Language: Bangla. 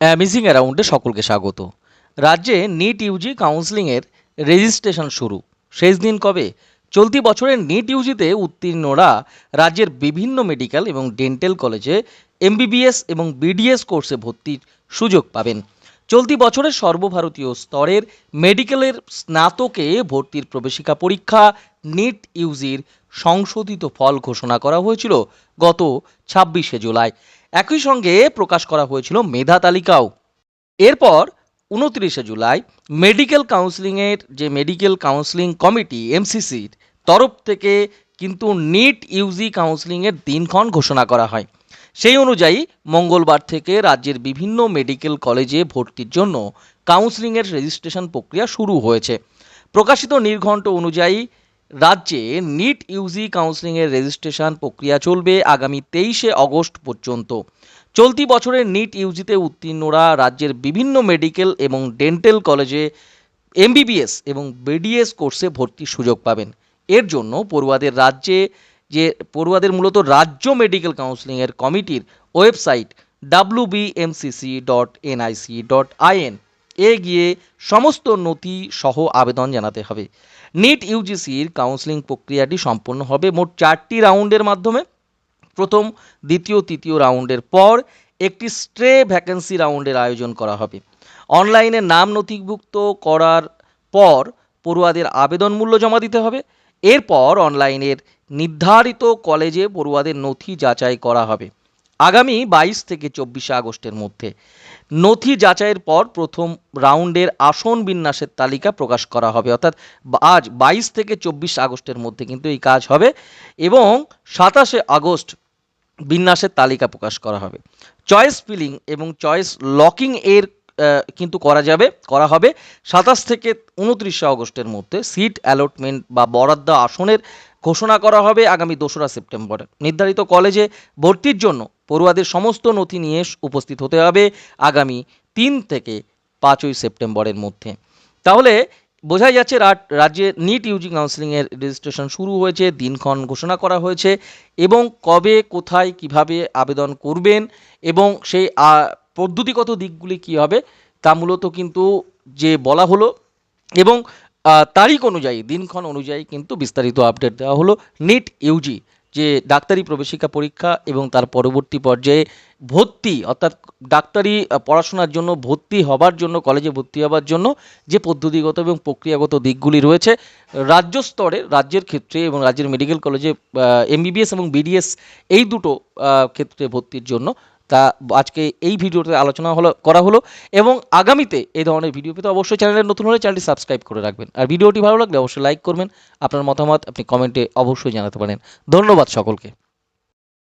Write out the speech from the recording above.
অ্যামেজিং অ্যারাউন্ডে সকলকে স্বাগত। রাজ্যে নিট ইউজি কাউন্সিলিংয়ের রেজিস্ট্রেশন শুরু। শেষ দিন কবে? চলতি বছরের নিট ইউজিতে উত্তীর্ণরা রাজ্যের বিভিন্ন মেডিকেল এবং ডেন্টাল কলেজে এমবিবিএস এবং বিডিএস কোর্সে ভর্তির সুযোগ পাবেন। চলতি বছরের সর্বভারতীয় স্তরের মেডিকেলের স্নাতকে ভর্তির প্রবেশিকা পরীক্ষা নিট ইউজির সংশোধিত ফল ঘোষণা করা হয়েছিল গত ছাব্বিশে জুলাই। একই সঙ্গে প্রকাশ করা হয়েছিল মেধা তালিকাও। এরপর উনত্রিশে জুলাই মেডিকেল কাউন্সিলিংয়ের যে মেডিকেল কাউন্সিলিং কমিটি, এমসিসির তরফ থেকে কিন্তু নিট ইউজি কাউন্সিলিংয়ের দিনক্ষণ ঘোষণা করা হয়। সেই অনুযায়ী মঙ্গলবার থেকে রাজ্যের বিভিন্ন মেডিকেল কলেজে ভর্তির জন্য কাউন্সিলিংয়ের রেজিস্ট্রেশন প্রক্রিয়া শুরু হয়েছে। প্রকাশিত নির্ঘণ্ট অনুযায়ী রাজ্যে নিট ইউজি কাউন্সিলিংয়ের রেজিস্ট্রেশন প্রক্রিয়া চলবে আগামী তেইশে অগস্ট পর্যন্ত। চলতি বছরের নিট ইউজিতে উত্তীর্ণরা রাজ্যের বিভিন্ন মেডিকেল এবং ডেন্টাল কলেজে এমবিবিএস এবং বিডিএস কোর্সে ভর্তির সুযোগ পাবেন। এর জন্য পড়ুয়াদের রাজ্যে যে, পড়ুয়াদের মূলত রাজ্য মেডিকেল কাউন্সিলিংয়ের কমিটির website W dot NIC dot IN এ গিয়ে সমস্ত নথি সহ আবেদন জানাতে হবে। নিট ইউজিসির কাউন্সিলিং প্রক্রিয়াটি সম্পন্ন হবে মোট চারটি রাউন্ডের মাধ্যমে। প্রথম, দ্বিতীয়, তৃতীয় রাউন্ডের পর একটি স্ট্রে ভ্যাকেন্সি রাউন্ডের আয়োজন করা হবে। অনলাইনে নাম নথিভুক্ত করার পর পড়ুয়াদের আবেদন মূল্য জমা দিতে হবে। এরপর অনলাইনের নির্ধারিত কলেজে পড়ুয়াদের নথি যাচাই করা হবে। আগামী বাইশ থেকে চব্বিশে আগস্টের মধ্যে নথি যাচাইয়ের পর প্রথম রাউন্ডের আসন বিন্যাসের তালিকা প্রকাশ করা হবে। অর্থাৎ আজ বাইশ থেকে চব্বিশ আগস্টের মধ্যে কিন্তু এই কাজ হবে এবং সাতাশে আগস্ট বিন্যাসের তালিকা প্রকাশ করা হবে। চয়েস ফিলিং এবং চয়েস লকিং এর কিন্তু করা যাবে, করা হবে সাতাশ থেকে উনত্রিশে আগস্টের মধ্যে। সিট অ্যালটমেন্ট বা বরাদ্দ আসনের ঘোষণা করা হবে আগামী দোসরা সেপ্টেম্বরে। নির্ধারিত কলেজে ভর্তির জন্য পড়ুয়াদের সমস্ত নথি নিয়ে উপস্থিত হতে হবে আগামী তিন থেকে পাঁচই সেপ্টেম্বরের মধ্যে। তাহলে বোঝাই যাচ্ছে রাজ্যে নিট ইউজি কাউন্সিলিংয়ের রেজিস্ট্রেশন শুরু হয়েছে, দিনক্ষণ ঘোষণা করা হয়েছে এবং কবে, কোথায়, কীভাবে আবেদন করবেন এবং সেই পদ্ধতিগত দিকগুলি কী হবে তা মূলত কিন্তু যে বলা হলো এবং তারিখ অনুযায়ী, দিনক্ষণ অনুযায়ী কিন্তু বিস্তারিত আপডেট দেওয়া হলো নিট ইউজি যে ডাক্তারি প্রবেশিকা পরীক্ষা এবং তার পরবর্তী পর্যায়ে ভর্তি, অর্থাৎ ডাক্তারি পড়াশোনার জন্য ভর্তি হবার জন্য, কলেজে ভর্তি হবার জন্য যে পদ্ধতিগত এবং প্রক্রিয়াগত দিকগুলি রয়েছে, রাজ্য স্তরে, রাজ্যের ক্ষেত্রে এবং রাজ্যের মেডিকেল কলেজে এমবিবিএস এবং বিডিএস এই দুটো ক্ষেত্রে ভর্তির জন্য তা আজকে এই ভিডিওতে আলোচনা হলো, করা হলো এবং আগামীতে এই ধরনের ভিডিও পেতে অবশ্যই চ্যানেলে নতুন হলে চ্যানেলটি সাবস্ক্রাইব করে রাখবেন। আর ভিডিওটি ভালো লাগলে অবশ্যই লাইক করবেন। আপনার মতামত আপনি কমেন্টে অবশ্যই জানাতে পারেন। ধন্যবাদ সকলকে।